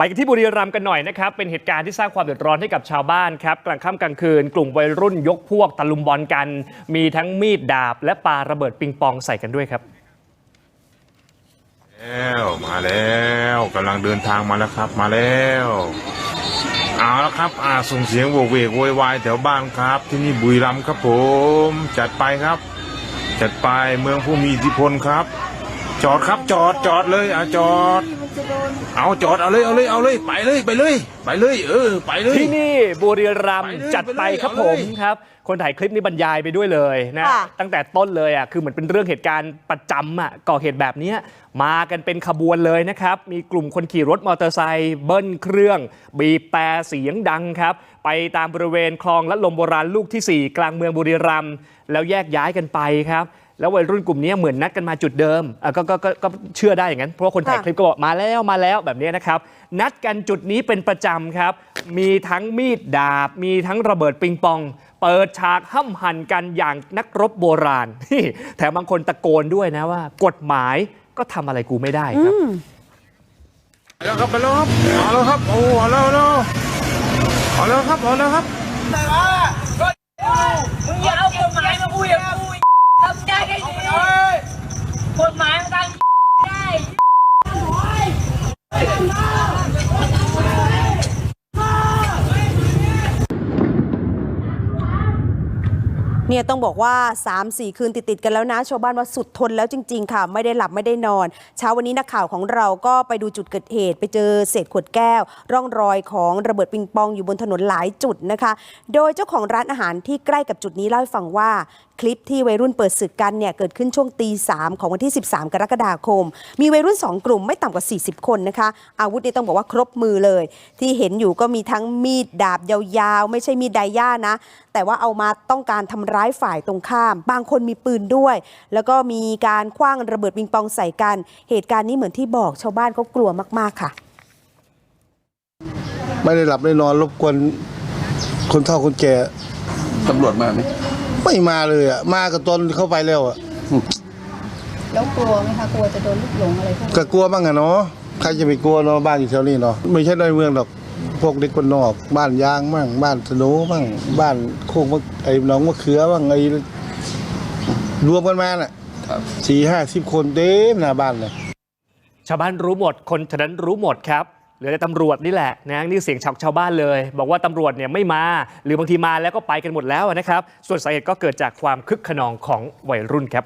ไปกันที่บุรีรัมย์กันหน่อยนะครับ เป็นเหตุการณ์ที่สร้างความเดือดร้อนให้กับชาวบ้านครับ กลางค่ำกลางคืน กลุ่มวัยรุ่นยกพวกตะลุมบอลกัน มีทั้งมีดดาบ และปาระเบิดปิงปองใส่กันด้วยครับ แล้วมาแล้วกำลังเดินทางมาแล้วครับมาแล้วเอาแล้วครับอาส่งเสียงโวกเวกโวยวายแถวบ้านครับ ที่นี่บุรีรัมย์ครับผม จัดไปครับ จัดไปเมืองผู้มีอิทธิพลครับ จอดครับจอดจอดเลยอะจอดเอาจอดเอาเลยเอาเลยเอาเลยไปเลยไปเลยไปเลยเออไปเลย ที่นี่บุรีรัมย์ไปเลยจัดไปครับไปผเลยมครับ คนถ่ายคลิปนี้บรรยายไปด้วยเลยนะ ค่ะ ตั้งแต่ต้นเลยอะคือเหมือนเป็นเรื่องเหตุการณ์ประจำอะก่อเหตุแบบเนี้ยมากันเป็นขบวนเลยนะครับ มีกลุ่มคนขี่รถมอเตอร์ไซค์เบิ้ลเครื่อง บีบแต่เสียงดังครับ ไปตามบริเวณคลองและลมโบราณลูกทีสี่ 4 กลางเมืองบุรีรัมย์แล้วแยกย้ายกันไปครับ แล้ววัยรุ่นกลุ่มนี้เหมือนนัดกันมาจุดเดิมอะก็ก็ก็ก็เชื่อได้อย่างนั้น เพราะว่าคนถ่ายค่ะคลิปก็บอกมาแล้วมาแล้วแบบนี้นะครับ นัดกันจุดนี้เป็นประจำครับ มีทั้งมีดดาบ มีทั้งระเบิดปิงปอง เปิดฉากห้ำหั่นกันอย่างนักรบโบราณแถมบางคนตะโกนด้วยนะว่า กฎหมายก็ทำอะไรกูไม่ได้ครับไปแล้วครับไปแล้วครับเอาแล้วครับโอ้เอาแล้วเอาแล้วเอาแล้วครับเอาแล้วครับ มึงอย่าเอากฎหมายมาพูดอย่างกูทำได้แค่นี้กฎหมายมันทำได้ เนี่ยต้องบอกว่า 3-4 คืนติดๆกันแล้วนะ ชาวบ้านว่าสุดทนแล้วจริง ๆ ค่ะ ไม่ได้หลับไม่ได้นอน เช้าวันนี้นักข่าวของเราก็ไปดูจุดเกิดเหตุ ไปเจอเศษขวดแก้ว ร่องรอยของระเบิดปิงปองอยู่บนถนนหลายจุดนะคะ โดยเจ้าของร้านอาหารที่ใกล้กับจุดนี้เล่าให้ฟังว่าคลิปที่วัยรุ่นเปิดศึกกันเนี่ยเกิดขึ้นช่วงตีสามของวันที่ 13 กรกฎาคม มีวัยรุ่น 2 กลุ่มไม่ต่ำกว่า 40 คนนะคะ อาวุธนี่ต้องบอกว่าครบมือเลย ที่เห็นอยู่ก็มีทั้งมีดดาบยาวๆ ไม่ใช่มีดไดย่านะ แต่ว่าเอามาต้องการทำร้ายฝ่ายตรงข้าม บางคนมีปืนด้วย แล้วก็มีการคว้างระเบิดปิงปองใส่กัน เหตุการณ์นี้เหมือนที่บอกชาวบ้านเขากลัวมากๆค่ะ ไม่ได้หลับได้นอนรบกวนคนเฒ่าคนแก่ตำรวจมาไหมไม่มาเลยอะมากับตอนเข้าไปแล้วอะแล้วกลัวไหมคะกลัวจะโดนลูกหลงอะไรพวกนี้ก็กลัวบ้างอะเนาะใครจะไปกลัวเนาะบ้านอยู่แถวนี้เนาะไม่ใช่ในเมืองหรอก พวกเด็กคนนอก บ้านยางบ้างบ้านสโนบ้างบ้านโคกมะไอ้หนองมะเขือบ้างไอ้รวมกันมาน่ะครับสี่ห้าสิบคนเต็มหน้าบ้านเลยชาวบ้านรู้หมด คนฉะนั้นรู้หมดครับเหลือแต่ตำรวจนี่แหละนะนี่เสียงช็อกชาวบ้านเลย บอกว่าตำรวจเนี่ยไม่มา หรือบางทีมาแล้วก็ไปกันหมดแล้วนะครับ ส่วนสาเหตุก็เกิดจากความคึกขนองของวัยรุ่นครับ